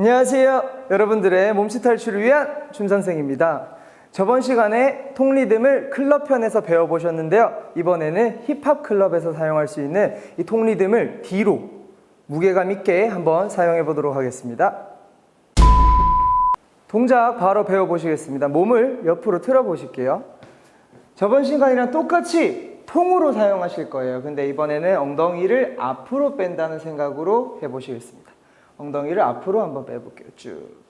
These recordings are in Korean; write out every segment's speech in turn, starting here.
안녕하세요. 여러분들의 몸치 탈출을 위한 춤 선생입니다. 저번 시간에 통리듬을 클럽 편에서 배워보셨는데요. 이번에는 힙합 클럽에서 사용할 수 있는 이 통리듬을 뒤로 무게감 있게 한번 사용해 보도록 하겠습니다. 동작 바로 배워보시겠습니다. 몸을 옆으로 틀어 보실게요. 저번 시간이랑 똑같이 통으로 사용하실 거예요. 근데 이번에는 엉덩이를 앞으로 뺀다는 생각으로 해보시겠습니다. 엉덩이를 앞으로 한번 빼볼게요. 쭉.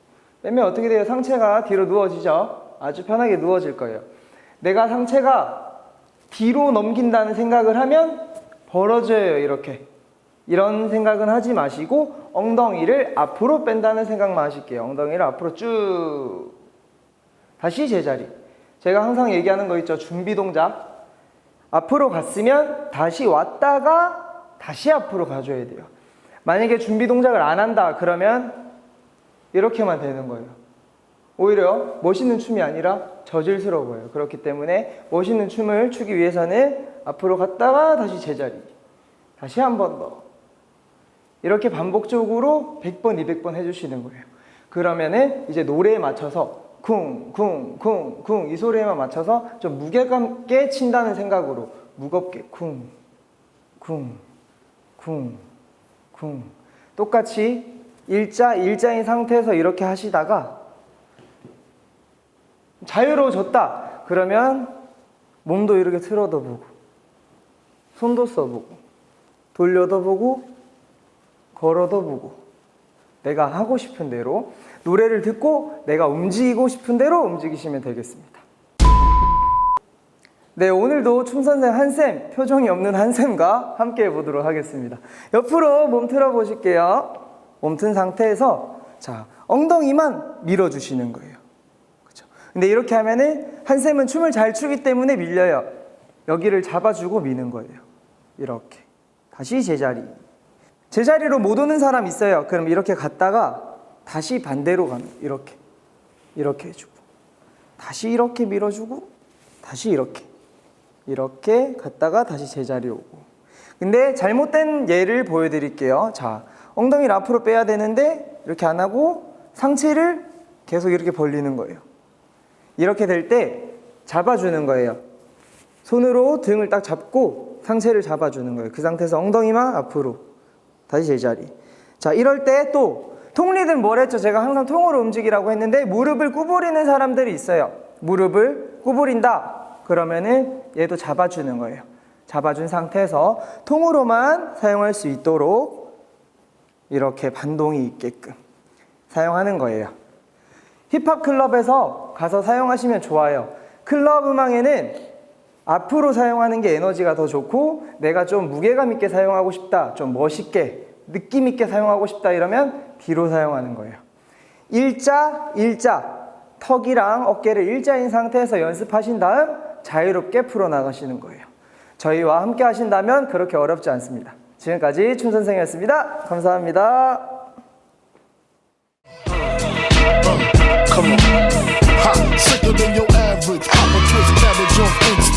빼면 어떻게 돼요? 상체가 뒤로 누워지죠? 아주 편하게 누워질 거예요. 내가 상체가 뒤로 넘긴다는 생각을 하면 벌어져요. 이렇게. 이런 생각은 하지 마시고 엉덩이를 앞으로 뺀다는 생각만 하실게요. 엉덩이를 앞으로 쭉. 다시 제자리. 제가 항상 얘기하는 거 있죠. 준비 동작. 앞으로 갔으면 다시 왔다가 다시 앞으로 가줘야 돼요. 만약에 준비 동작을 안 한다 그러면 이렇게만 되는 거예요. 오히려 멋있는 춤이 아니라 저질스러워요. 그렇기 때문에 멋있는 춤을 추기 위해서는 앞으로 갔다가 다시 제자리. 다시 한 번 더. 이렇게 반복적으로 100번, 200번 해주시는 거예요. 그러면은 이제 노래에 맞춰서 쿵, 쿵, 쿵, 쿵 이 소리에만 맞춰서 좀 무게감 있게 친다는 생각으로 무겁게 쿵, 쿵, 쿵, 쿵. 똑같이 일자, 일자인 상태에서 이렇게 하시다가 자유로워졌다. 그러면 몸도 이렇게 틀어도 보고, 손도 써보고, 돌려도 보고, 걸어도 보고, 내가 하고 싶은 대로 노래를 듣고 내가 움직이고 싶은 대로 움직이시면 되겠습니다. 네, 오늘도 춤선생 한쌤, 표정이 없는 한쌤과 함께 해보도록 하겠습니다. 옆으로 몸 틀어 보실게요. 몸 튼 상태에서, 자, 엉덩이만 밀어주시는 거예요. 그죠? 근데 이렇게 하면은 한쌤은 춤을 잘 추기 때문에 밀려요. 여기를 잡아주고 미는 거예요. 이렇게. 다시 제자리. 제자리로 못 오는 사람 있어요. 그럼 이렇게 갔다가 다시 반대로 가는 이렇게. 이렇게 해주고. 다시 이렇게 밀어주고, 다시 이렇게. 이렇게 갔다가 다시 제자리 오고. 근데 잘못된 예를 보여드릴게요. 자, 엉덩이를 앞으로 빼야 되는데 이렇게 안 하고 상체를 계속 이렇게 벌리는 거예요. 이렇게 될 때 잡아주는 거예요. 손으로 등을 딱 잡고 상체를 잡아주는 거예요. 그 상태에서 엉덩이만 앞으로 다시 제자리. 자, 이럴 때 또 통리든 뭘 했죠? 제가 항상 통으로 움직이라고 했는데 무릎을 구부리는 사람들이 있어요. 무릎을 구부린다. 그러면은 얘도 잡아주는 거예요. 잡아준 상태에서 통으로만 사용할 수 있도록 이렇게 반동이 있게끔 사용하는 거예요. 힙합 클럽에서 가서 사용하시면 좋아요. 클럽 음악에는 앞으로 사용하는 게 에너지가 더 좋고 내가 좀 무게감 있게 사용하고 싶다, 좀 멋있게 느낌 있게 사용하고 싶다 이러면 뒤로 사용하는 거예요. 일자, 일자, 턱이랑 어깨를 일자인 상태에서 연습하신 다음 자유롭게 풀어 나가시는 거예요. 저희와 함께 하신다면 그렇게 어렵지 않습니다. 지금까지 춘 선생이었습니다. 감사합니다.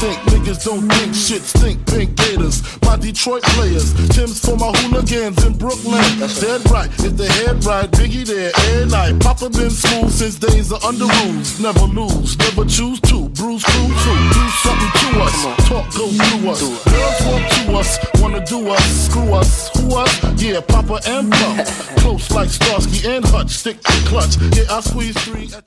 Instinct. Niggas don't think shit, stink pink gators. My Detroit players. Tim's for my hooligans in Brooklyn. Dead right. If the head right, Biggie there every night. Papa been school since days of under rules. Never lose, never choose to. Bruise crew too. Do something to us. Talk go through us. Girls want to us. Wanna do us. Screw us. Who us? Yeah, Papa and Pump. Close like Starsky and Hutch. Stick to clutch. Yeah, I squeeze three.